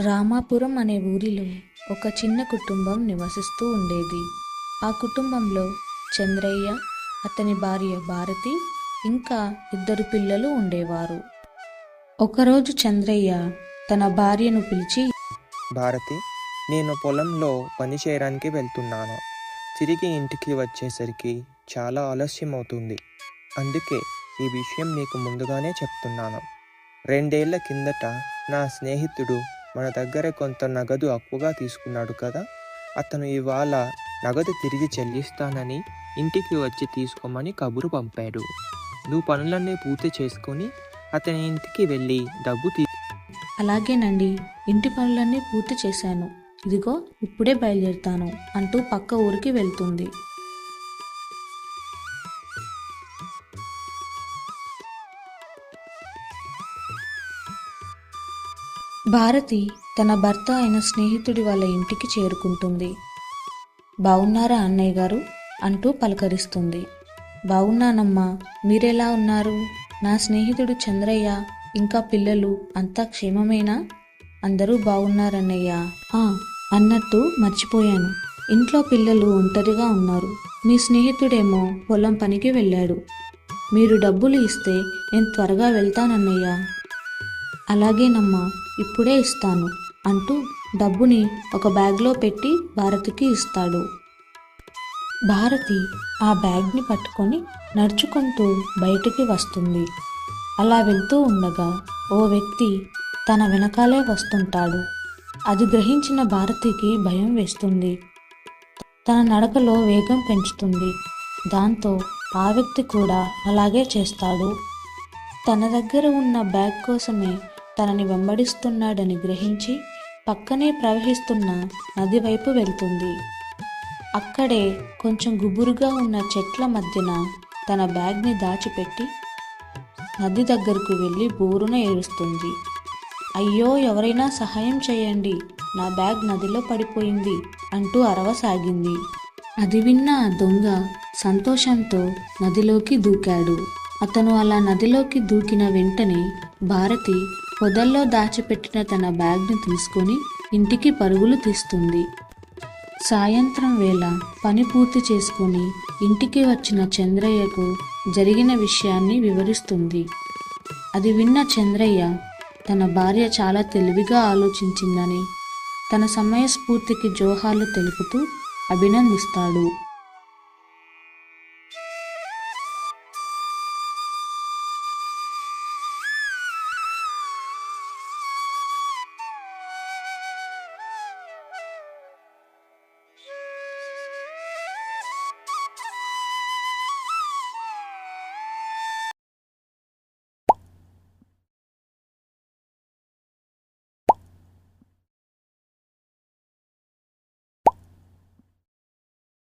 రామాపురం అనే ఊరిలో ఒక చిన్న కుటుంబం నివసిస్తూ ఉండేది. ఆ కుటుంబంలో చంద్రయ్య అతని భార్య భారతి ఇంకా ఇద్దరు పిల్లలు ఉండేవారు. ఒకరోజు చంద్రయ్య తన భార్యను పిలిచి భారతి నేను పొలంలో పని చేయడానికి వెళ్తున్నాను. తిరిగి ఇంటికి వచ్చేసరికి చాలా ఆలస్యం అవుతుంది అందుకే ఈ విషయం మీకు ముందుగానే చెప్తున్నాను. రెండేళ్ళ కిందట నా స్నేహితుడు మన దగ్గర కొంత నగదు అప్పుగా తీసుకున్నాడు కదా అతను ఇవాళ నగదు తిరిగి చెల్లిస్తానని ఇంటికి వచ్చి తీసుకోమని కబురు పంపాడు. నువ్వు పనులన్నీ పూర్తి చేసుకొని అతని ఇంటికి వెళ్ళి డబ్బు తీ అలాగేనండి ఇంటి పనులన్నీ పూర్తి చేశాను. ఇదిగో ఇప్పుడే బయలుదేరుతాను అంటూ పక్క ఊరికి వెళ్తుంది. భారతి తన భర్త అయిన స్నేహితుడి వాళ్ళ ఇంటికి చేరుకుంటుంది. బాగున్నారా అన్నయ్య గారు? అంటూ పలకరిస్తుంది. బాగున్నానమ్మా మీరెలా ఉన్నారు? నా స్నేహితుడు చంద్రయ్య ఇంకా పిల్లలు అంతా క్షేమమేనా? అందరూ బాగున్నారన్నయ్య ఆ అన్నట్టు మర్చిపోయాను. ఇంట్లో పిల్లలు ఒంటరిగా ఉన్నారు. మీ స్నేహితుడేమో పొలం పనికి వెళ్ళాడు. మీరు డబ్బులు ఇస్తే నేను త్వరగా వెళ్తానన్నయ్య. అలాగేనమ్మా ఇప్పుడే ఇస్తాను అంటూ డబ్బుని ఒక బ్యాగ్లో పెట్టి భారతికి ఇస్తాడు. భారతి ఆ బ్యాగ్ని పట్టుకొని నడుచుకుంటూ బయటికి వస్తుంది. అలా వెళ్తూ ఉండగా ఓ వ్యక్తి తన వెనకాలే వస్తుంటాడు. అది గ్రహించిన భారతికి భయం వేస్తుంది. తన నడకలో వేగం పెంచుతుంది. దాంతో ఆ వ్యక్తి కూడా అలాగే చేస్తాడు. తన దగ్గర ఉన్న బ్యాగ్ కోసమే తనని వెంబడిస్తున్నాడని గ్రహించి పక్కనే ప్రవహిస్తున్న నది వైపు వెళ్తుంది. అక్కడే కొంచెం గుబురుగా ఉన్న చెట్ల మధ్యన తన బ్యాగ్ని దాచిపెట్టి నది దగ్గరకు వెళ్ళి బోరున ఏడుస్తుంది అయ్యో ఎవరైనా సహాయం చేయండి నా బ్యాగ్ నదిలో పడిపోయింది అంటూ అరవసాగింది అది విన్న ఆ దొంగ సంతోషంతో నదిలోకి దూకాడు. అతను అలా నదిలోకి దూకిన వెంటనే భారతి పొదల్లో దాచిపెట్టిన తన బ్యాగ్ని తీసుకొని ఇంటికి పరుగులు తీస్తుంది. సాయంత్రం వేళ పని పూర్తి చేసుకొని ఇంటికి వచ్చిన చంద్రయ్యకు జరిగిన విషయాన్ని వివరిస్తుంది. అది విన్న చంద్రయ్య తన భార్య చాలా తెలివిగా ఆలోచించిందని తన సమయస్ఫూర్తికి జోహార్లు తెలుపుతూ అభినందిస్తాడు.